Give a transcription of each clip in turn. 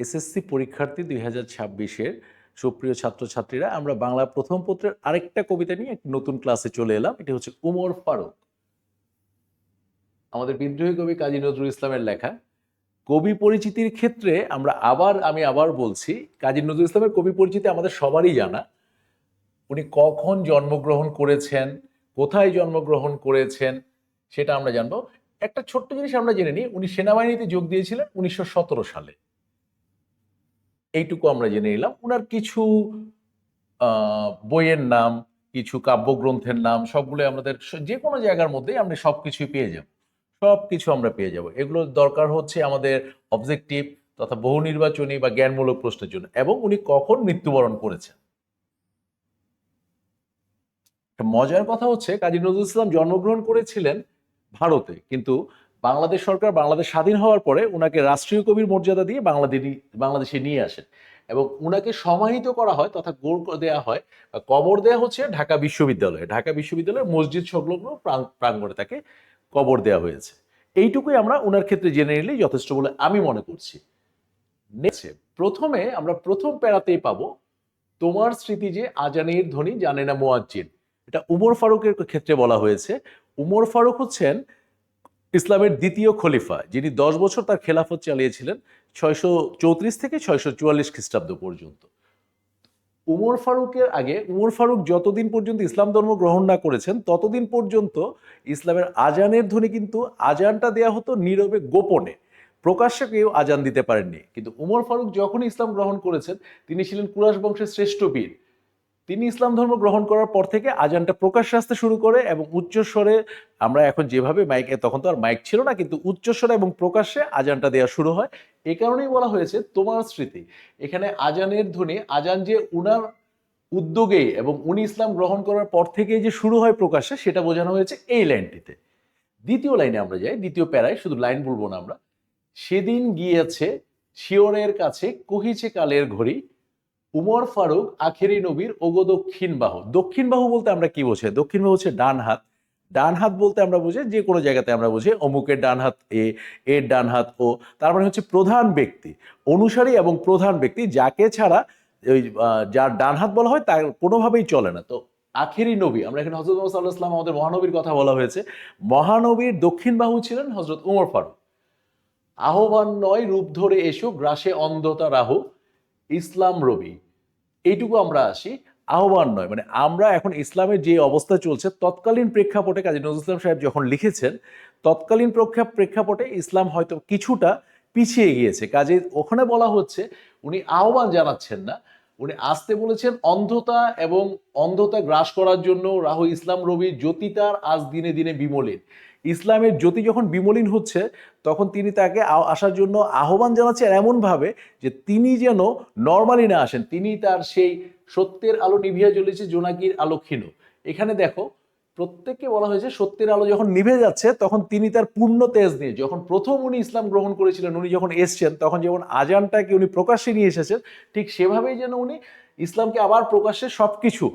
SSC পরীক্ষার্থী দুই হাজার ছাব্বিশের সুপ্রিয় ছাত্রছাত্রীরা, আমরা বাংলা প্রথম পত্রের আরেকটা কবিতা নিয়ে একটি নতুন ক্লাসে চলে এলাম। এটি হচ্ছে উমর ফারুক। আমাদের বিদ্রোহী কবি কাজী নজরুল ইসলামের লেখা, কবি পরিচিতির ক্ষেত্রে আমরা আবার, আমি আবার বলছি, কাজী নজরুল ইসলামের কবি পরিচিতি আমাদের সবারই জানা। উনি কখন জন্মগ্রহণ করেছেন, কোথায় জন্মগ্রহণ করেছেন, সেটা আমরা জানব। একটা ছোট্ট জিনিস আমরা জেনে নিই, উনি সেনাবাহিনীতে যোগ দিয়েছিলেন উনিশশো সতেরো সালে। এইটুকু আমরা জেনে নিলাম। ওনার কিছু বইয়ের নাম, কিছু কাব্যগ্রন্থের নাম সবগুলো আমাদের যে কোনো জায়গার মধ্যেই আমরা সব কিছুই পেয়ে যাব। সব কিছু আমরা পেয়ে যাব। এগুলোর দরকার হচ্ছে আমাদের অবজেক্টিভ তথা বহু নির্বাচনী বা জ্ঞানমূলক প্রশ্নের জন্য। এবং উনি কখন মৃত্যুবরণ করেছেন? মজার কথা হচ্ছে, কাজী নজরুল ইসলাম জন্মগ্রহণ করেছিলেন ভারতে। কিন্তু বাংলাদেশ সরকার বাংলাদেশ স্বাধীন হওয়ার পরে ওনাকে রাষ্ট্রীয় কবির মর্যাদা দিয়ে বাংলাদেশে বাংলাদেশে নিয়ে আসেন। এবং ওনাকে সমাহিত করা হয় তথা গোড় দেওয়া হয় কবর দেওয়া হচ্ছে ঢাকা বিশ্ববিদ্যালয়ে। ঢাকা বিশ্ববিদ্যালয়ের মসজিদ সংলগ্ন প্রাং- প্রাঙ্গণে তাকে কবর দেওয়া হয়েছে। এইটুকুই আমরা ওনার ক্ষেত্রে জেনে নিলেই যথেষ্ট বলে আমি মনে করছি। নেক্সট, প্রথমে আমরা প্রথম প্যারাতেই পাবো তোমার স্মৃতি যে আজানের ধ্বনি জানে না মোয়াজ্জিন। এটা উমর ফারুকের ক্ষেত্রে বলা হয়েছে। উমর ফারুক হচ্ছেন ইসলামের দ্বিতীয় খলিফা, যিনি দশ বছর তার খেলাফত চালিয়েছিলেন ছয়শো চৌত্রিশ থেকে ছয়শো চুয়াল্লিশ খ্রিস্টাব্দ পর্যন্ত। উমর ফারুকের আগে, উমর ফারুক যতদিন পর্যন্ত ইসলাম ধর্ম গ্রহণ না করেছেন, ততদিন পর্যন্ত ইসলামের আজানের ধ্বনি কিন্তু আজানটা দেয়া হতো নীরবে গোপনে। প্রকাশ্যে কেউ আজান দিতে পারেননি। কিন্তু উমর ফারুক যখনই ইসলাম গ্রহণ করেছেন, তিনি ছিলেন কুরাশ বংশের শ্রেষ্ঠ বীর। তিনি ইসলাম ধর্ম গ্রহণ করার পর থেকে আজানটা প্রকাশ্যে আসতে শুরু করে এবং উচ্চস্বরে আমরা এখন যেভাবে মাইক তখন তো আর মাইক ছিল না, কিন্তু উচ্চস্বরে এবং প্রকাশ্যে আজানটা দেওয়া শুরু হয়। এই কারণেই বলা হয়েছে তোমার স্মৃতি। এখানে আজানের ধ্বনি, আজান যে উনার উদ্যোগে এবং উনি ইসলাম গ্রহণ করার পর থেকে যে শুরু হয় প্রকাশ্যে সেটা বোঝানো হয়েছে এই লাইনটিতে। দ্বিতীয় লাইনে আমরা যাই, দ্বিতীয় প্যারায়, শুধু লাইন বলব না আমরা। সেদিন গিয়েছে শিওরের কাছে, কহিছে কালের ঘড়ি উমর ফারুক, আখেরি নবীর, ওগো দক্ষিণ বাহু। দক্ষিণ বাহু বলতে আমরা কি বোঝে দক্ষিণ বাহু হচ্ছে ডান হাত। ডান হাত বলতে আমরা বুঝি যে কোনো জায়গাতে আমরা বুঝি অমুকের ডান হাত এ, এর ডান হাত ও। তার মানে হচ্ছে প্রধান ব্যক্তি, অনুসারী এবং প্রধান ব্যক্তি, যাকে ছাড়া ওই যার ডান হাত বলা হয় তার কোনোভাবেই চলে না। তো আখেরি নবী, আমরা এখানে হজরত মোহাম্মদ সাল্লাহ ইসলাম আমাদের মহানবীর কথা বলা হয়েছে। মহানবীর দক্ষিণ বাহু ছিলেন হজরত উমর ফারুক। আহ্বান নয়, রূপ ধরে এসো গ্রাসে অন্ধতা রাহু ইসলাম রবি। এইটুকু আমরা আসি। আহ্বান নয় মানে আমরা এখন ইসলামের যে অবস্থা চলছে, তৎকালীন প্রেক্ষাপটে কাজী নজরুল ইসলাম সাহেব যখন লিখেছেন, তৎকালীন প্রেক্ষা- প্রেক্ষাপটে ইসলাম হয়তো কিছুটা পিছিয়ে গিয়েছে। কাজে ওখানে বলা হচ্ছে, উনি আহ্বান জানাচ্ছেন না। উনি আসতে বলেছেন অন্ধতা এবং অন্ধতা গ্রাস করার জন্য রাহু ইসলাম রবি জ্যোতি তার আজ দিনে দিনে বিমলিন। ইসলামের জ্যোতি যখন বিমলিন হচ্ছে, তখন তিনি তাকে আসার জন্য আহ্বান জানাচ্ছেন এমনভাবে যে তিনি যেন নর্মালি না আসেন। তিনি তার সেই সত্যের আলো নিভিয়া জ্বলেছে জোনাকির আলো ক্ষীণ। এখানে দেখো, প্রত্যেককে বলা হয়েছে সত্যের আলো যখন নিভে যাচ্ছে, তখন তিনি তার পূর্ণ তেজ নিয়ে, যখন প্রথম উনি ইসলাম গ্রহণ করেছিলেন, উনি যখন এসছেন, তখন যেমন আজানটাকে উনি প্রকাশ্যে নিয়ে এসেছেন, ঠিক সেভাবেই যেন উনি ইসলামকে আবার প্রকাশ্যে সবকিছু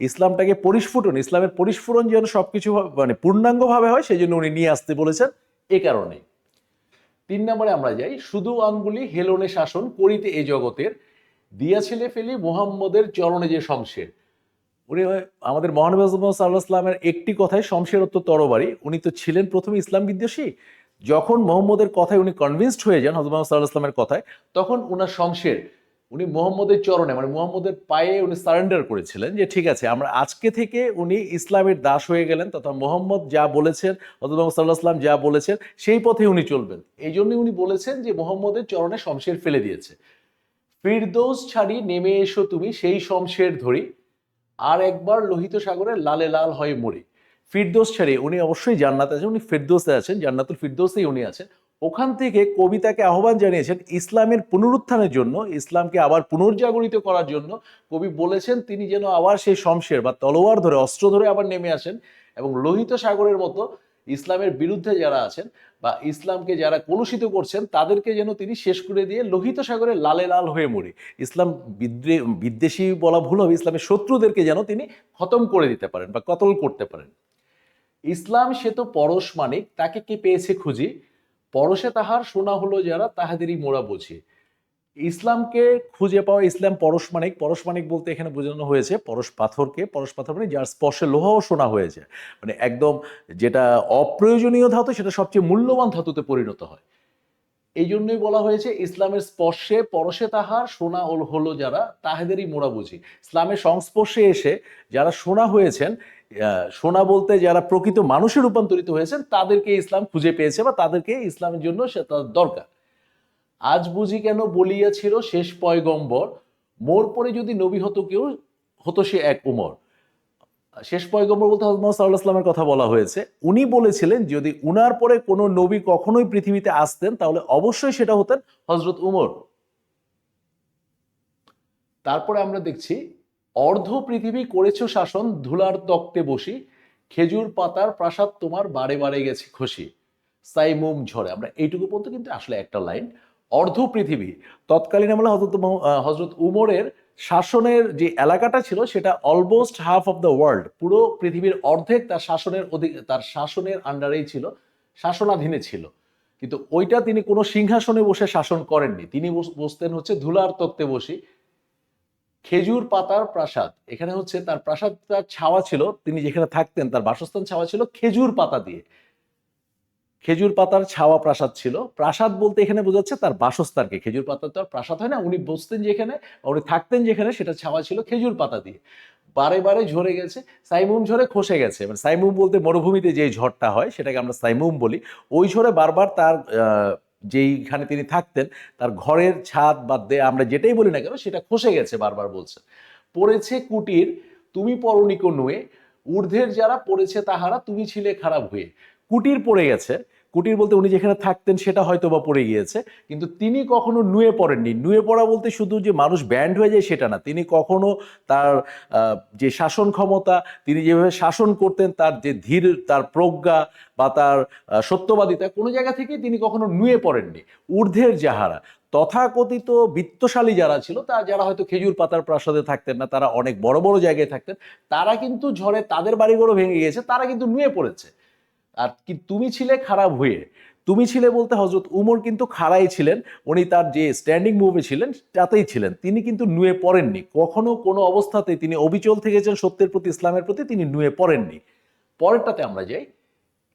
ইসলামটাকে পরিস্ফুটন, ইসলামের পরিস্ফুটন যেন সবকিছু ভাবে- মানে পূর্ণাঙ্গভাবে হয় সেই জন্য উনি নিয়ে আসতে বলেছেন এ কারণেই তিন নম্বরে আমরা যাই, শুধু আঙ্গুলি হেলনে শাসন করিতে এ জগতের দিয়াছিলে ফেলি মোহাম্মদের চরণে যে শমশের। উনি আমাদের মহানবী সাল্লাহ ইসলামের একটি কথায় শমশের অত্য তরবারি, উনি তো ছিলেন প্রথমে ইসলাম বিদ্বেষী। যখন মোহাম্মদের কথায় উনি কনভিন্সড হয়ে যান হজরত সাল্লাহ ইসলামের কথায়, তখন উনার শমশের উনি মোহাম্মদের চরণে মানে মোহাম্মদের পায়ে উনি সারেন্ডার করেছিলেন যে ঠিক আছে, আমরা আজকে থেকে উনি ইসলামের দাস হয়ে গেলেন তথা মোহাম্মদ যা বলেছেন হজরত মোহাম্মদ সাল্লাহ ইসলাম যা বলেছেন, সেই পথে উনি চলবেন। এই জন্যই উনি বলেছেন যে মোহাম্মদের চরণে শমশের ফেলে দিয়েছে। ফিরদৌস ছাড়ি নেমে এসো তুমি সেই শমশের ধরি, আর একবার লোহিত সাগরে লালে লাল হয়ে মরি। ফিরদোস ছাড়ি, উনি অবশ্যই জান্নাতে আছেন, উনি ফিরদোসে আছেন, জান্নাতুল ফিরদোসেই উনি আছেন। ওখান থেকে কবিতাকে আহ্বান জানিয়েছেন ইসলামের পুনরুত্থানের জন্য, ইসলামকে আবার পুনর্জাগরিত করার জন্য। কবি বলেছেন, তিনি যেন আবার সেই শমশের বা তলোয়ার ধরে, অস্ত্র ধরে আবার নেমে আসেন এবং লোহিত সাগরের মতো ইসলামের বিরুদ্ধে যারা আছেন বা ইসলামকে যারা কলুষিত করছেন, তাদেরকে যেন তিনি শেষ করে দিয়ে লোহিত সাগরে লালে লাল হয়ে মরে। ইসলাম বিদ্রে, বিদ্বেষী বলা ভুল হবে, ইসলামের শত্রুদেরকে যেন তিনি খতম করে দিতে পারেন বা কতল করতে পারেন। ইসলাম সে তো পরশ মানিক, তাকে কে পেয়েছে খুঁজি? পরশে তাহার শোনা হলো যারা তাহাদেরই মোরা বুঝি। ইসলামকে খুঁজে পাওয়া, ইসলাম পরশমানিক পরশমানিক বলতে এখানে বোঝানো হয়েছে পরশ পাথরকে। পরশ পাথর মানে যার স্পর্শে লোহাও শোনা হয়েছে। মানে একদম যেটা অপ্রয়োজনীয় ধাতু, সেটা সবচেয়ে মূল্যবান ধাতুতে পরিণত হয়। এই জন্যই বলা হয়েছে ইসলামের স্পর্শে পরশে তাহার সোনা হল- যারা তাহাদেরই মোরা বুঝি। ইসলামের সংস্পর্শে এসে যারা সোনা হয়েছেন সোনা বলতে যারা প্রকৃত মানুষে রূপান্তরিত হয়েছেন, তাদেরকে ইসলাম খুঁজে পেয়েছে বা তাদেরকে ইসলামের জন্য সে তার দরকার। আজ বুঝি কেন বলিয়াছিল শেষ পয়গম্বর, মোর পরে যদি নবী হতো কেউ, হতো সে এক উমর। শেষ পয়গম্বর বলতে মোহাম্মদ সাল্লাহ ইসলামের কথা বলা হয়েছে। উনি বলেছিলেন, যদি উনার পরে কোনো নবী কখনোই পৃথিবীতে আসতেন, তাহলে অবশ্যই সেটা হতেন হজরত উমর। তারপরে আমরা দেখছি অর্ধ পৃথিবী করেছ শাসন, ধুলার তক্তে বসি, খেজুর পাতার প্রাসাদ তোমার বারে বারে গেছে খুশি সাইমুম ঝরে। আমরা এইটুকু পর্যন্ত কিন্তু আসলে একটা লাইন। অর্ধ পৃথিবী। তৎকালীন আমলে হজরত হজরত উমরের শাসনের যে এলাকাটা ছিল, সেটা almost half of the world পুরো পৃথিবীর অর্ধেক তার শাসনের অধিক তার শাসনের আন্ডারেই ছিল। শাসনাধীনে ছিল। কিন্তু ওইটা তিনি কোনো সিংহাসনে বসে শাসন করেননি। তিনি বস- বসতেন হচ্ছে ধুলার তত্ত্বে বসি। খেজুর পাতার প্রাসাদ। এখানে হচ্ছে তার প্রাসাদটার ছাওয়া ছিল, তিনি যেখানে থাকতেন তার বাসস্থান ছাওয়া ছিল খেজুর পাতা দিয়ে। খেজুর পাতার ছাওয়া প্রাসাদ ছিল। প্রাসাদ বলতে এখানে বোঝাচ্ছে তার বাসস্থানকে। খেজুর পাতা তো আর প্রাসাদ হয় না, উনি বসতেন যেখানে, উনি থাকতেন যেখানে, সেটা ছাওয়া ছিল খেজুর পাতা দিয়ে। বারে বারে ঝরে গেছে, সাইমুম ঝরে খসে গেছে। মানে সাইমুম বলতে মরুভূমিতে যে ঝড়টা হয়, সেটাকে আমরা সাইমুম বলি। ওই ঝড়ে বারবার তার যেইখানে তিনি থাকতেন, তার ঘরের ছাদ বা দে আমরা যেটাই বলি না কেন, সেটা খসে গেছে বারবার বলছে। পড়েছে কুটির, তুমি পরনিক নুয়ে ঊর্ধ্বের যারা পড়েছে তাহারা, তুমি ছিলে খারাপ হয়ে। কুটির পড়ে গেছে কুটির বলতে উনি যেখানে থাকতেন সেটা হয়তো বা পড়ে গিয়েছে, কিন্তু তিনি কখনো নুয়ে পড়েননি। নুয়ে পড়া বলতে শুধু যে মানুষ ব্যান্ড হয়ে যায় সেটা না, তিনি কখনো তার যে শাসন ক্ষমতা, তিনি যেভাবে শাসন করতেন, তার যে ধীর, তার প্রজ্ঞা বা তার সত্যবাদিতা, কোনো জায়গা থেকে তিনি কখনো নুয়ে পড়েননি। ঊর্ধ্বের যাহারা, তথাকথিত বিত্তশালী যারা ছিল, তা যারা হয়তো খেজুর পাতার প্রাসাদে থাকতেন না, তারা অনেক বড় বড় জায়গায় থাকতেন, তারা কিন্তু ঝড়ে তাদের বাড়িঘরও ভেঙে গিয়েছে, তারা কিন্তু নুয়ে পড়েছে। আর কি তুমি ছিলে খারাপ হয়ে, তুমি ছিলে বলতে হজরত উমর কিন্তু খাড়াই ছিলেন, উনি তার যে স্ট্যান্ডিং মুভে ছিলেন তাতেই ছিলেন। তিনি কিন্তু নুয়ে পড়েননি। কখনো কোনো অবস্থাতে তিনি অবিচল থেকেছেন সত্যের প্রতি, ইসলামের প্রতি, তিনি নুয়ে পড়েননি। পরেরটাতে আমরা যাই।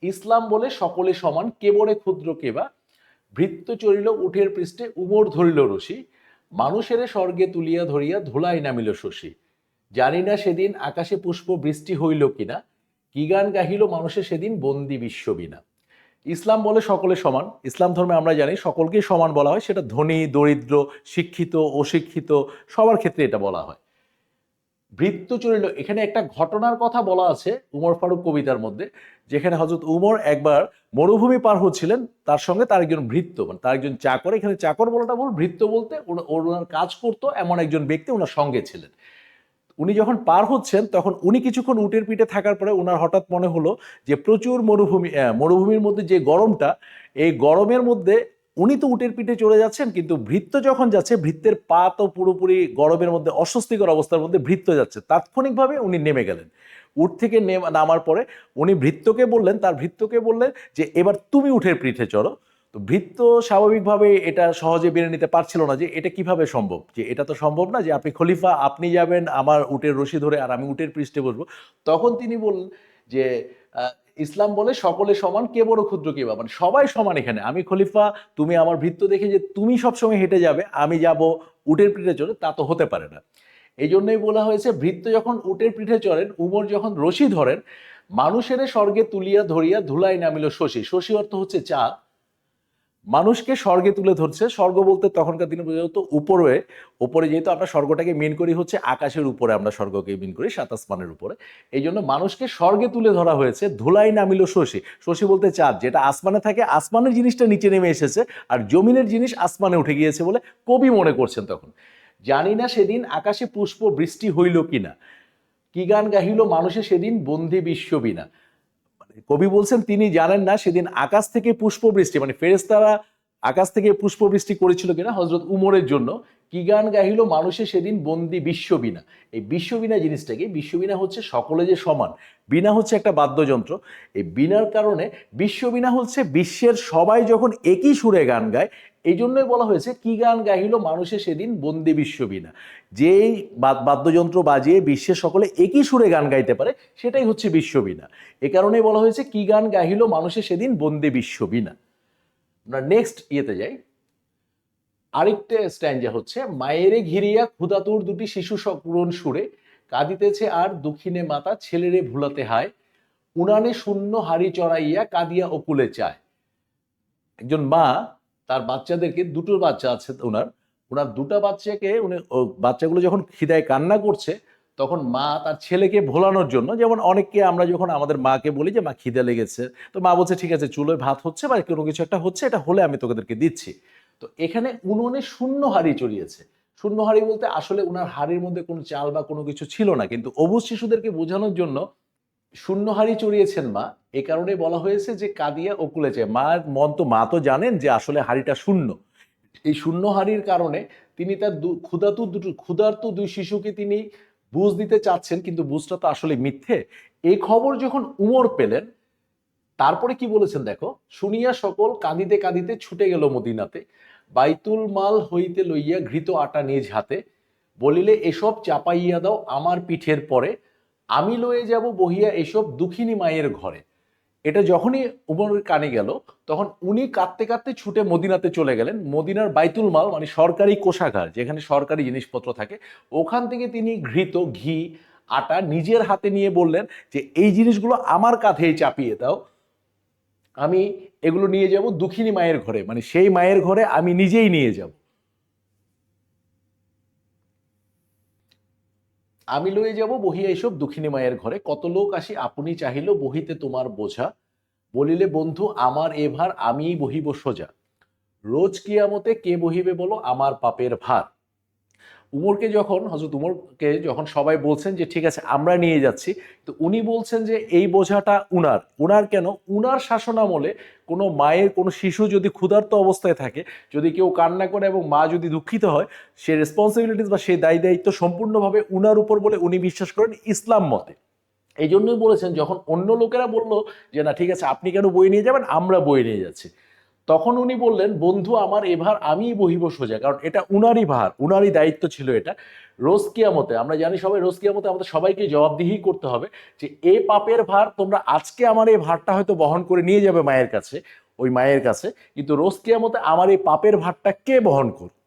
ইসলাম বলে সকলে সমান কেবরে ক্ষুদ্র কেবা ভৃত্য চরিল উঠের পৃষ্ঠে, উমর ধরিল রশি। মানুষের স্বর্গে তুলিয়া ধরিয়া ধুলাই নামিল শশী। জানি না সেদিন আকাশে পুষ্প বৃষ্টি হইল কিনা। কি গান গাহিল মানুষের সেদিন বন্দি বিশ্ববিনা ইসলাম বলে সকলে সমান। ইসলাম ধর্মে আমরা জানি সকলকেই সমান বলা হয়। সেটা ধনী, দরিদ্র, শিক্ষিত, অশিক্ষিত, সবার ক্ষেত্রে এটা বলা হয়। বৃত্ত চরিল, এখানে একটা ঘটনার কথা বলা আছে উমর ফারুক কবিতার মধ্যে, যেখানে হজরত উমর একবার মরুভূমি পার হচ্ছিলেন, তার সঙ্গে তার একজন ভৃত্য মানে তার একজন চাকর, এখানে চাকর বলাটা ভুল ভৃত্য বলতে ওনা- ওনার কাজ করতো এমন একজন ব্যক্তি, ওনার সঙ্গে ছিলেন। উনি যখন পার হচ্ছেন, তখন উনি কিছুক্ষণ উটের পিঠে থাকার পরে ওনার হঠাৎ মনে হলো যে প্রচুর মরুভূমি মরুভূমির মধ্যে যে গরমটা, এই গরমের মধ্যে উনি তো উটের পিঠে চলে যাচ্ছেন, কিন্তু ভৃত্য যখন যাচ্ছে, ভৃত্যের পা তো পুরোপুরি গরমের মধ্যে, অস্বস্তিকর অবস্থার মধ্যে ভৃত্য যাচ্ছে। তাৎক্ষণিকভাবে উনি নেমে গেলেন। উট থেকে নেম- নামার পরে উনি ভৃত্যকে বললেন, তার ভৃত্যকে বললেন যে, এবার তুমি উঠের পিঠে চড়ো। তো ভৃত্য স্বাভাবিকভাবে এটা সহজে মেনে নিতে পারছিল না যে এটা কীভাবে সম্ভব? যে এটা তো সম্ভব না যে আপনি খলিফা, আপনি যাবেন, আমার উটের রশি ধরে আর আমি উটের পৃষ্ঠে বসবো। তখন তিনি বললেন যে ইসলাম বলে সকলে সমান, কে বড় ক্ষুদ্র, কে বা মানে সবাই সমান এখানে। আমি খলিফা, তুমি আমার ভৃত্য দেখে যে তুমি সবসময় হেঁটে যাবে, আমি যাব উটের পিঠে চড়ে, তা তো হতে পারে না। এই জন্যই বলা হয়েছে, ভৃত্য যখন উটের পিঠে চড়েন, উমর যখন রশি ধরেন, মানুষের স্বর্গে তুলিয়া ধরিয়া ধুলাই নামিল শশী। শশী অর্থ হচ্ছে চাঁদ মানুষকে স্বর্গে তুলে ধরছে। স্বর্গ বলতে তখনকার দিনে বোঝা যেত উপরে। উপরে যেহেতু আমরা স্বর্গটাকে মিন করি হচ্ছে আকাশের উপরে আমরা স্বর্গকে মিন করি, সাত আসমানের উপরে। এই জন্য মানুষকে স্বর্গে তুলে ধরা হয়েছে। ধুলাই নামিল শশী। শশী বলতে চাঁদ। যেটা আসমানে থাকে, আসমানের জিনিসটা নিচে নেমে এসেছে আর জমিনের জিনিস আসমানে উঠে গিয়েছে বলে কবি মনে করছেন তখন। জানি না সেদিন আকাশে পুষ্প বৃষ্টি হইল কিনা। কি গান গাহিল মানুষে সেদিন বন্দি বিশ্ববিনা কবি বলছেন, তিনি জানেন না সেদিন আকাশ থেকে পুষ্প বৃষ্টি মানে ফেরেস্তারা আকাশ থেকে পুষ্পবৃষ্টি করেছিল কিনা হজরত উমরের জন্য। কি গান গাহিল মানুষে সেদিন? বন্দি বিশ্ববীণা। এই বিশ্ববীণা জিনিসটাকে বিশ্ববিনা হচ্ছে সকলে যে সমান বিনা হচ্ছে একটা বাদ্যযন্ত্র। এই বিনার কারণে বিশ্ববীণা হচ্ছে বিশ্বের সবাই যখন একই সুরে গান গায় এই জন্যই বলা হয়েছে, কি গান গাহিল মানুষে সেদিন বন্দি বিশ্ববীণা? যেই বাদ- বাদ্যযন্ত্র বাজিয়ে বিশ্বের সকলে একই সুরে গান গাইতে পারে, সেটাই হচ্ছে বিশ্ববীণা। এ কারণেই বলা হয়েছে, কি গান গাহিল মানুষে সেদিন বন্দি বিশ্ববীণা? আমরা নেক্সট ইয়েতে যাই। আরেকটা স্ট্যান্ডা হচ্ছে, মায়েরে ঘিরিয়া ক্ষুদাতুর দুটি শিশু সপুরন সুরে, কাঁদিতেছে আর দুঃখিনে মাতা ছেলেরে ভুলাতে হায়। উনানে শূন্য হাড়ি চড়াইয়া কাঁদিয়া অকুলে চায়। একজন মা তার বাচ্চাদেরকে দুটো বাচ্চা আছে ওনার। ওনার দুটো বাচ্চাকে উনি বাচ্চাগুলো যখন খিদায় কান্না করছে, তখন মা তার ছেলেকে ভোলানোর জন্য, যেমন অনেককে আমরা যখন আমাদের মাকে বলি যে, মা, খিদে লেগেছে। তো মা বলছে, ঠিক আছে, চুলোয় ভাত হচ্ছে বা কোনো কিছু একটা হচ্ছে, এটা হলে আমি তোদেরকে দিচ্ছি। তো এখানে উনুনে শূন্য হাড়ি চড়িয়েছে। শূন্য হাড়ি বলতে আসলে উনার হাড়ির মধ্যে কোনো চাল বা কোনো কিছু ছিল না, কিন্তু অবুজ শিশুদেরকে বোঝানোর জন্য শূন্য হাড়ি চড়িয়েছেন মা। এ কারণে বলা হয়েছে যে কাদিয়া ওকুলেছে মা, মন তো, মা তো জানেন যে আসলে হাড়িটা শূন্য। এই শূন্য হাড়ির কারণে তিনি তার ক্ষুধাতু দুটো, ক্ষুধার্ত দুই শিশুকে তিনি বুঝ দিতে চাচ্ছেন, কিন্তু বুঝটা তো আসলে মিথ্যে। এই খবর যখন উমর পেলেন, তারপরে কি বলেছেন দেখো? শুনিয়া সকল কাঁদিতে কাঁদিতে ছুটে গেল মদিনাতে। বাইতুল মাল হইতে লইয়া ঘৃত আটা নিজ হাতে। বলিলে, এসব চাপাইয়া দাও আমার পিঠের পরে। আমি লয়ে যাব বহিয়া এসব দুঃখিনী মায়ের ঘরে। এটা যখনই উমরের কানে গেল, তখন উনি কাঁদতে কাঁদতে ছুটে মদিনাতে চলে গেলেন। মদিনার বাইতুল মাল মানে সরকারি কোষাগার, যেখানে সরকারি জিনিসপত্র থাকে, ওখান থেকে তিনি ঘৃত, ঘি, আটা নিজের হাতে নিয়ে বললেন যে, এই জিনিসগুলো আমার কাঁধেই চাপিয়ে দাও। আমি এগুলো নিয়ে যাব দুঃখিনী মায়ের ঘরে। মানে সেই মায়ের ঘরে আমি নিজেই নিয়ে যাব। আমি লয়ে যাব, বহিয়া এইসব দুঃখিনী মায়ের ঘরে। কত লোক আসি, আপনি চাহিল বহিতে তোমার বোঝা। বলিলে, বন্ধু, আমার এভার আমিই বহিব সোজা। রোজ কিয়ামতে কে বহিবে বলো, আমার পাপের ভার। উমরকে যখন হজরত উমরকে যখন সবাই বলছেন যে, ঠিক আছে, আমরা নিয়ে যাচ্ছি, তো উনি বলছেন যে, এই বোঝাটা উনার। উনার কেন? উনার শাসনামলে কোনো মায়ের, কোনো শিশু যদি ক্ষুধার্ত অবস্থায় থাকে, যদি কেউ কান্না করে এবং মা যদি দুঃখিত হয়, সে রেসপন্সিবিলিটিস বা সেই দায়ী দায়িত্ব সম্পূর্ণভাবে উনার উপর বলে উনি বিশ্বাস করেন ইসলাম মতে। এই জন্যই বলেছেন, যখন অন্য লোকেরা বলল যে, না, ঠিক আছে, আপনি কেন বই নিয়ে যাবেন? আমরা বই নিয়ে যাচ্ছি। তখন উনি বললেন, বন্ধু, আমার এভার আমিই বহিব সোজা। কারণ এটা উনারই ভার, উনারই দায়িত্ব ছিল এটা। রোজ কিয়ামতে, আমরা জানি সবাই রোজ কিয়ামতে আমাদের সবাইকে জবাবদিহি করতে হবে যে, এ পাপের ভার তোমরা আজকে আমার এই ভারটা হয়তো বহন করে নিয়ে যাবে মায়ের কাছে, ওই মায়ের কাছে। কিন্তু রোজ কিয়ামতে আমার এই পাপের ভারটা কে বহন করবে?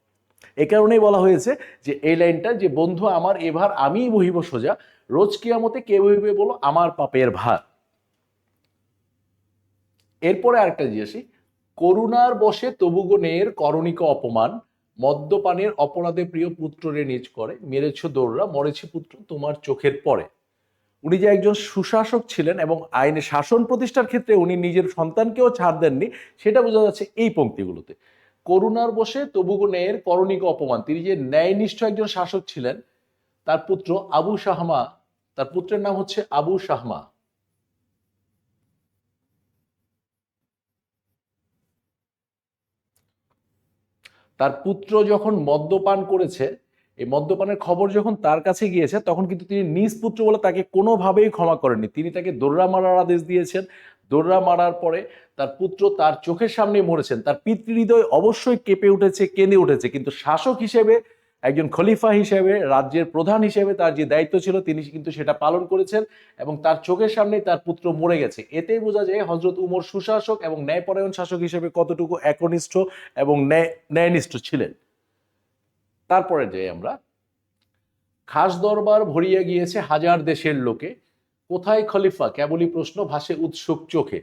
এ কারণেই বলা হয়েছে যে, এই লাইনটা যে, বন্ধু, আমার এ ভার আমিই বহিব সোজা। রোজ কিয়ামতে কে বহিবে বলো? আমার পাপের ভার। এরপরে আরেকটা জিজ্ঞাসি করুণার বসে তবুগণের করণিক অপমান, মদ্যপানের অপরাধে প্রিয় পুত্ররে নিজ করে, মেরেছ দৌড়রা মরেছে পুত্র তোমার চোখের পরে। উনি যে একজন সুশাসক ছিলেন এবং আইনে শাসন প্রতিষ্ঠার ক্ষেত্রে উনি নিজের সন্তানকেও ছাড় দেননি, সেটা বোঝা যাচ্ছে এই পঙ্ক্তিগুলোতে। করুণার বসে তবুগণের করণিক অপমান, তিনি যে ন্যায়নিষ্ঠ একজন শাসক ছিলেন, তার পুত্র আবু শাহমা, তার পুত্রের নাম হচ্ছে আবু শাহমা। তার পুত্র যখন মদ্যপান করেছে, এই মদ্যপানের খবর যখন তার কাছে গিয়েছে, তখন কিন্তু তিনি নিজ পুত্র বলে তাকে কোনোভাবেই ক্ষমা করেননি। তিনি তাকে দোররা মারার আদেশ দিয়েছেন। দোররা মারার পরে তার পুত্র তার চোখের সামনে মরেছেন। তার পিতৃহৃদয় অবশ্যই কেঁপে উঠেছে, কেঁদে উঠেছে। কিন্তু শাসক হিসেবে একজন খলিফা হিসেবে, রাজ্যের প্রধান হিসেবে তার যে দায়িত্ব ছিল, তিনি কিন্তু সেটা পালন করেছেন এবং তার চোখের সামনে তার পুত্র মরে গেছে। এতেই বোঝা যায় হজরত উমর সুশাসক এবং ন্যায়পরায়ণ শাসক হিসেবে কতটুকু একনিষ্ঠ এবং ন্যায়, ন্যায়নিষ্ঠ ছিলেন। তারপরে যাই আমরা। খাস দরবার ভরিয়া গিয়েছে হাজার দেশের লোকে। কোথায় খলিফা? কেবলই প্রশ্ন, ভাসে উৎসুক চোখে।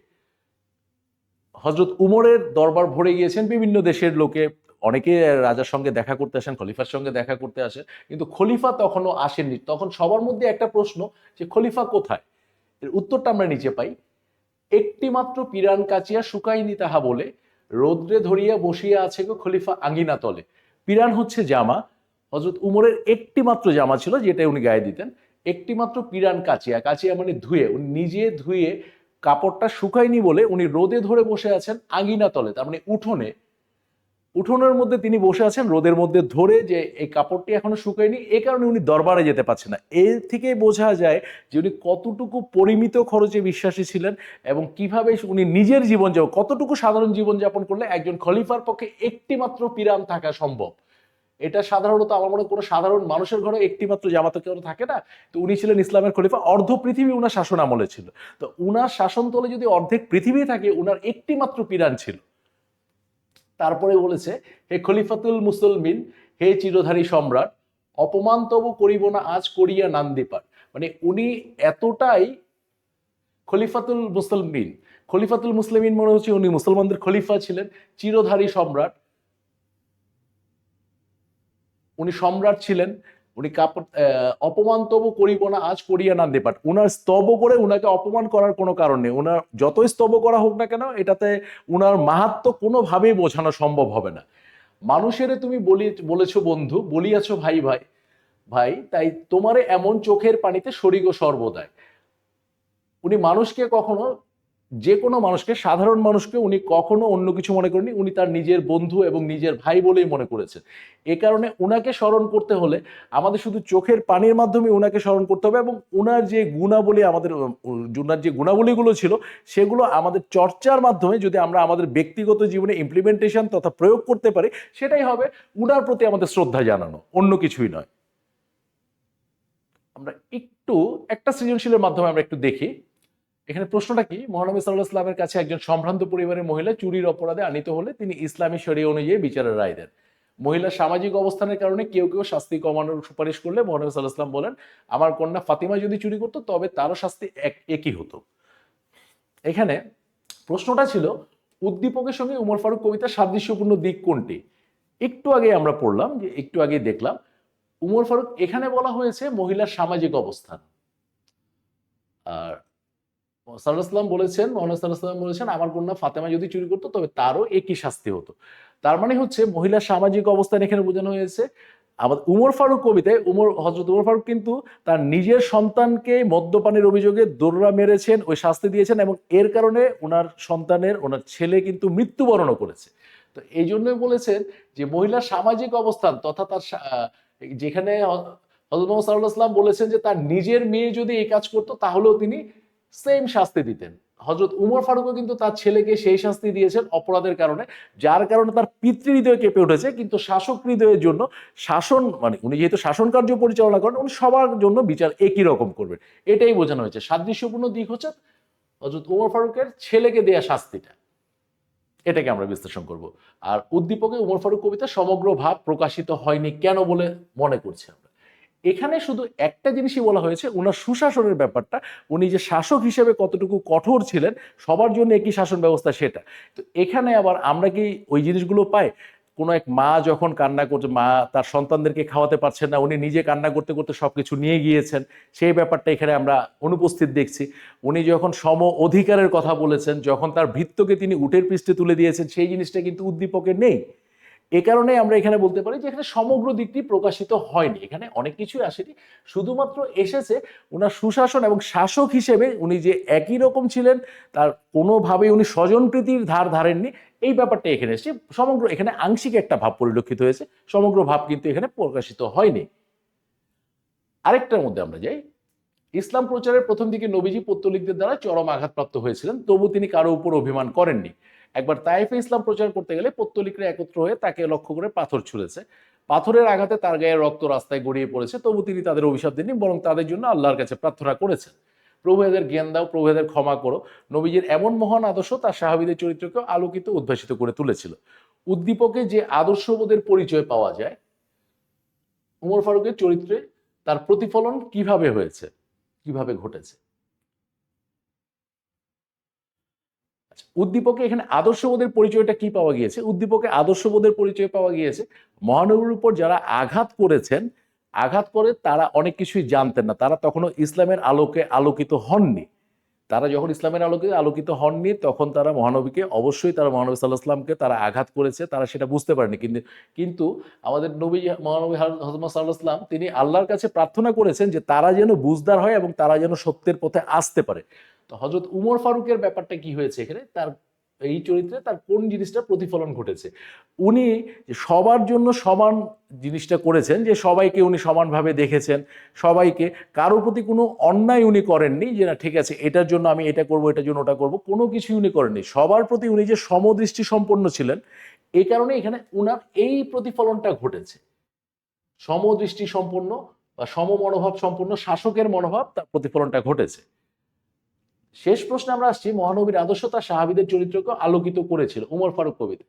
হজরত উমরের দরবার ভরে গিয়েছেন বিভিন্ন দেশের লোকে। অনেকে রাজার সঙ্গে দেখা করতে আসেন, খলিফার সঙ্গে দেখা করতে আসেন, কিন্তু খলিফা তখনও আসেননি। তখন সবার মধ্যে একটা প্রশ্ন যে, খলিফা কোথায়? এর উত্তরটা আমরা নিচে পাই। একটি মাত্র পিরান কাচিয়া শুকাইনি তাহা বলে রৌদ্রে ধরিয়া বসিয়া আছে গো খলিফা আঙ্গিনা তলে। পিরান হচ্ছে জামা। হজরত উমরের একটি মাত্র জামা ছিল যেটা উনি গায়ে দিতেন। একটি মাত্র পিরান কাচিয়া। কাচিয়া মানে ধুয়ে। উনি নিজে ধুয়ে কাপড়টা শুকায়নি বলে উনি রোদে ধরে বসে আছেন আঙ্গিনা তলে। তার মানে উঠোনে উঠোনের মধ্যে তিনি বসে আছেন, রোদের মধ্যে ধরে যে এই কাপড়টি এখনও শুকায়নি এই কারণে উনি দরবারে যেতে পারছেন না। এর থেকে বোঝা যায় যে উনি কতটুকু পরিমিত খরচে বিশ্বাসী ছিলেন এবং কীভাবে উনি নিজের জীবনযাপন, কতটুকু সাধারণ জীবনযাপন করলে একজন খলিফার পক্ষে একটি মাত্র পিরান থাকা সম্ভব? এটা সাধারণত আমার মনে কোনো সাধারণ মানুষের ঘরে একটি মাত্র জামাত কেউ থাকে না। তো উনি ছিলেন ইসলামের খলিফা, অর্ধ পৃথিবী উনার শাসন আমলে ছিল। তো উনার শাসন তলে যদি অর্ধেক পৃথিবী থাকে, উনার একটি মাত্র পিরান ছিল। তারপরে বলেছে, হে খলিফাতুল মুসলমিন, হে চিরধারী সম্রাট, অপমান তব করিব না আজ করিয়া নান্দিপার। মানে উনি এতটাই খলিফাতুল মুসলমিন। খলিফাতুল মুসলিমিন মনে হচ্ছে উনি মুসলমানদের খলিফা ছিলেন, চিরধারী সম্রাট। উনি সম্রাট ছিলেন উনি কাপড় অপমান তবু করিব না, আজ করিয়া না দেপাট উনার স্তব করে উনাকে অপমান করার কোনো কারণ নেই। উনার যতই স্তব করা হোক না কেন, এটাতে উনার মাহাত্ম কোনোভাবেই বোঝানো সম্ভব হবে না। মানুষের তুমি বলি, বলেছ বন্ধু, বলিয়াছ ভাই ভাই ভাই, তাই তোমারে এমন চোখের পানিতে সরিগ সর্বদায় উনি মানুষকে কখনো যে কোনো মানুষকে, সাধারণ মানুষকে উনি কখনো অন্য কিছু মনে করেননি। উনি তার নিজের বন্ধু এবং নিজের ভাই বলেই মনে করেছেন। এ কারণে উনাকে স্মরণ করতে হলে আমাদের শুধু চোখের পানির মাধ্যমে উনাকে স্মরণ করতে হবে এবং উনার যে গুণাবলী আমাদের, উনার যে গুণাবলীগুলো ছিল, সেগুলো আমাদের চর্চার মাধ্যমে যদি আমরা আমাদের ব্যক্তিগত জীবনে ইমপ্লিমেন্টেশন তথা প্রয়োগ করতে পারি, সেটাই হবে উনার প্রতি আমাদের শ্রদ্ধা জানানো, অন্য কিছুই নয়। আমরা একটু, একটা সৃজনশীলের মাধ্যমে আমরা একটু দেখি। এখানে প্রশ্নটা কি? মহানবী সাল্লাহ ইসলামের কাছে একজন সম্ভ্রান্ত পরিবারের মহিলা চুরির অপরাধে আনিত হলে তিনি ইসলামী শরীয় অনুযায়ী বিচারের রায় দেন। মহিলার সামাজিক অবস্থানের কারণে কেউ কেউ শাস্তি কমানোর সুপারিশ করলে মহানবী সাল্লাহ ইসলাম বলেন, আমার কন্যা ফাতিমা যদি চুরি করতো, তবে তারও শাস্তি এক, একই হতো। এখানে প্রশ্নটা ছিল, উদ্দীপকের সঙ্গে উমর ফারুক কবিতার সাদৃশ্যপূর্ণ দিক কোনটি? একটু আগে আমরা পড়লাম, যে একটু আগে দেখলাম, উমর ফারুক এখানে বলা হয়েছে মহিলার সামাজিক অবস্থান। আর সাল্লাহাম বলেছেন, মোহাম্মদ সাল্লাহাম বলেছেন, আমার কন্যা ফাতেমা যদি চুরি করতো, তবে তারও একই শাস্তি হতো। তার মানে হচ্ছে মহিলার সামাজিক অবস্থান এখানে বোঝানো হয়েছে। আমাদের উমর ফারুক কবিতায়, উমর হজরত উমর ফারুক কিন্তু তার নিজের সন্তানকে মদ্যপানের অভিযোগে দোররা মেরেছেন, ওই শাস্তি দিয়েছেন এবং এর কারণে ওনার সন্তানের, ওনার ছেলে কিন্তু মৃত্যুবরণও করেছে। তো এই জন্যই বলেছেন যে মহিলার সামাজিক অবস্থান তথা তার যেখানে হজরত মোহাম্মদ সাল্লাহ বলেছেন যে তার নিজের মেয়ে যদি এই কাজ করতো, তাহলেও তিনি সেম শাস্তি দিতেন। হজরত উমর ফারুকও কিন্তু তার ছেলেকে সেই শাস্তি দিয়েছেন অপরাধের কারণে, যার কারণে তার পিতৃ হৃদয় কেঁপে উঠেছে। কিন্তু শাসক হৃদয়ের জন্য শাসন মানে উনি যেহেতু শাসন কার্য পরিচালনা করেন, উনি সবার জন্য বিচার একই রকম করবেন। এটাই বোঝানো হয়েছে। সাদৃশ্যপূর্ণ দিক হচ্ছে হজরত উমর ফারুকের ছেলেকে দেয়া শাস্তিটা। এটাকে আমরা বিশ্লেষণ করব। আর উদ্দীপকে উমর ফারুক কবিতা সমগ্র ভাব প্রকাশিত হয়নি কেন বলে মনে করছি আমরা। এখানে শুধু একটা জিনিসই বলা হয়েছে ওনার সুশাসনের ব্যাপারটা। উনি যে শাসক হিসেবে কতটুকু কঠোর ছিলেন, সবার জন্য একই শাসন ব্যবস্থা সেটা। তো এখানে আবার আমরা কি ওই জিনিসগুলো পাই? কোনো এক মা যখন কান্না করছে, মা তার সন্তানদেরকে খাওয়াতে পারছেন না, উনি নিজে কান্না করতে করতে সব কিছু নিয়ে গিয়েছেন, সেই ব্যাপারটা এখানে আমরা অনুপস্থিত দেখছি। উনি যখন সম অধিকারের কথা বলেছেন, যখন তার ভৃত্যকে তিনি উটের পৃষ্ঠে তুলে দিয়েছেন, সেই জিনিসটা কিন্তু উদ্দীপকে নেই। এ কারণে আমরা এখানে বলতে পারি যে এখানে সমগ্র দিকটি প্রকাশিত হয়নি। এখানে অনেক কিছুই আসেনি। শুধুমাত্র এসেছে ওনার সুশাসন এবং শাসক হিসেবে উনি যে একই রকম ছিলেন, তার কোনোভাবেই উনি স্বজনপ্রীতির ধার ধারেননি। এই ব্যাপারটা এখানে এসেছে। সমগ্র এখানে আংশিক একটা ভাব পরিলক্ষিত হয়েছে। সমগ্র ভাব কিন্তু এখানে প্রকাশিত হয়নি। আরেকটার মধ্যে আমরা যাই। ইসলাম প্রচারের প্রথম দিকে নবীজি পত্তলিকদের দ্বারা চরম আঘাতপ্রাপ্ত হয়েছিলেন, তবু তিনি কারও উপর অভিমান করেননি। একবার তাইফে ইসলাম প্রচার করতে গেলে পত্তলিকরা একত্র হয়ে তাকে লক্ষ্য করে পাথর ছুঁড়েছে। পাথরের আঘাতে তার গায়ে রক্ত রাস্তায় গড়িয়ে পড়েছে, তবু তিনি তাদের অভিশাপ দেননি, বরং তাদের জন্য আল্লাহর কাছে প্রার্থনা করেছেন। প্রভু এদের জ্ঞান দাও, প্রভু এদের ক্ষমা করো। নবীজির এমন মহান আদর্শ তার সাহাবিদের চরিত্রকে আলোকিত, উদ্ভাসিত করে তুলেছিল। উদ্দীপকে যে আদর্শবোধের পরিচয় পাওয়া যায়, উমর ফারুকের চরিত্রে তার প্রতিফলন কীভাবে হয়েছে, কীভাবে ঘটেছে? উদ্দীপকে এখানে আদর্শবোধের পরিচয়টা কি পাওয়া গিয়েছে? উদ্দীপকে আদর্শবোধের পরিচয় পাওয়া গিয়েছে। মহানবীর উপর যারা আঘাত করেছেন, আঘাত করে তারা অনেক কিছুই জানতেন না। তারা তখনও ইসলামের আলোকে আলোকিত হননি। তারা যখন ইসলামের আলোকে আলোকিত হননি, তখন তারা মহানবীকে, অবশ্যই তারা মহানবী সাল্লাহ সাল্লামকে তারা আঘাত করেছে, তারা সেটা বুঝতে পারেনি। কিন্তু কিন্তু আমাদের নবী মহানবী হজরত সাল্লাহ সাল্লাম তিনি আল্লাহর কাছে প্রার্থনা করেছেন যে তারা যেন বুঝদার হয় এবং তারা যেন সত্যের পথে আসতে পারে। তো হজরত উমর ফারুকের ব্যাপারটা কি হয়েছে এখানে? তার এই চরিত্রে তার কোন জিনিসটা প্রতিফলন ঘটেছে? উনি সবার জন্য সমান জিনিসটা করেছেন, যে সবাইকে উনি সমানভাবে দেখেছেন, সবাইকে কারোর প্রতি কোনো অন্যায় উনি করেননি, যে না, ঠিক আছে, এটার জন্য আমি এটা করব, এটার জন্য ওটা করব। কোনো কিছুই উনি করেননি। সবার প্রতি উনি যে সমদৃষ্টি সম্পন্ন ছিলেন এই কারণে এখানে উনার এই প্রতিফলনটা ঘটেছে। সমদৃষ্টি সম্পন্ন বা সম মনোভাব সম্পন্ন শাসকের মনোভাব তার প্রতিফলনটা ঘটেছে। শেষ প্রশ্নে আমরা আসছি, মহানবীর আদর্শ তার সাহাবিদের চরিত্রকে আলোকিত করেছিল উমর ফারুক কবিতা।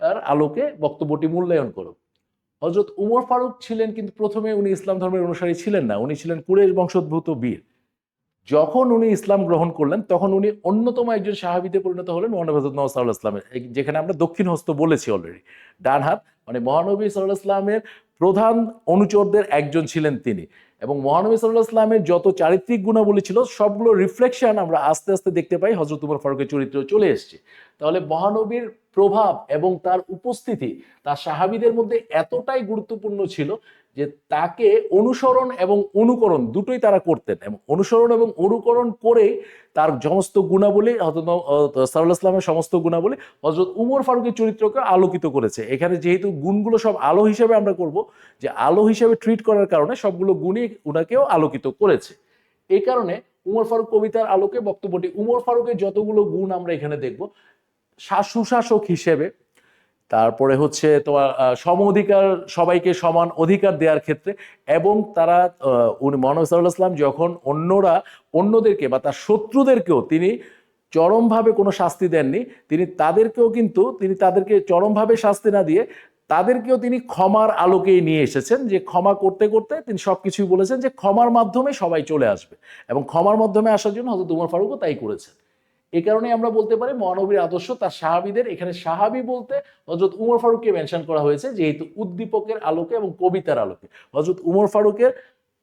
আর আলোকে বক্তব্যটি মূল্যায়ন করো। হজরত উমর ফারুক ছিলেন কিন্তু প্রথমে উনি ইসলাম ধর্মের অনুসারী ছিলেন না, উনি ছিলেন কুরেশ বংশোদ্ভূত বীর। যখন উনি ইসলাম গ্রহণ করলেন, তখন উনি অন্যতম একজন সাহাবিতে পরিণত হলেন মহানবী হজরত সাল্লাহ ইসলামের যেখানে আমরা দক্ষিণ হস্ত বলেছি অলরেডি ডান হাত মানে মহানবী সাল্লাহ ইসলামের প্রধান অনুচরদের একজন ছিলেন তিনি এবং মহানবী সাল্লাহ ইসলামের যত চারিত্রিক গুণাবলী ছিল, সবগুলো রিফ্লেকশন আমরা আস্তে আস্তে দেখতে পাই হজরত উমর ফারুকের চরিত্র চলে এসছে। তাহলে মহানবীর প্রভাব এবং তার উপস্থিতি তার সাহাবিদের মধ্যে এতটাই গুরুত্বপূর্ণ ছিল যে তাকে অনুসরণ এবং অনুকরণ দুটোই তারা করতেন এবং অনুসরণ এবং অনুকরণ করেই তার সমস্ত গুণাবলী হজরত সাল্লাহ ইসলামের সমস্ত গুণাবলী হজরত উমর ফারুকের চরিত্রকে আলোকিত করেছে। এখানে যেহেতু গুণগুলো সব আলো হিসেবে আমরা করব, যে আলো হিসেবে ট্রিট করার কারণে সবগুলো গুণই উনাকেও আলোকিত করেছে। এই কারণে উমর ফারুক কবিতার আলোকে বক্তব্যটি, উমর ফারুকের যতগুলো গুণ আমরা এখানে দেখব সুশাসক হিসেবে তারপরে হচ্ছে তোমার সম অধিকার, সবাইকে সমান অধিকার দেওয়ার ক্ষেত্রে এবং তারা উনি মহানবী সাল্লাহ ইসলাম যখন অন্যরা, অন্যদেরকে বা তার শত্রুদেরকেও তিনি চরমভাবে কোনো শাস্তি দেননি, তিনি তাদেরকেও কিন্তু, তিনি তাদেরকে চরমভাবে শাস্তি না দিয়ে তাদেরকেও তিনি ক্ষমার আলোকেই নিয়ে এসেছেন যে ক্ষমা করতে করতে তিনি সব কিছুই বলেছেন যে ক্ষমার মাধ্যমে সবাই চলে আসবে এবং ক্ষমার মাধ্যমে আসার জন্য হজরত উমর ফারুকও তাই করেছেন। এই কারণে আমরা বলতে পারি মহানবীর আদর্শ তার সাহাবিদের। এখানে সাহাবি বলতে হজরত উমর ফারুককে মেনশন করা হয়েছে, যেহেতু উদ্দীপকের আলোকে এবং কবিতার আলোকে। হজরত উমর ফারুকের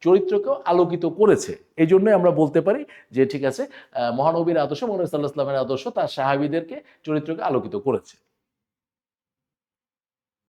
চরিত্রকেও আলোকিত করেছে। এই জন্যই আমরা বলতে পারি যে, ঠিক আছে মহানবীর আদর্শ মহানবী সাল্লাহ ইসলামের আদর্শ তার সাহাবিদেরকে চরিত্রকে আলোকিত করেছে।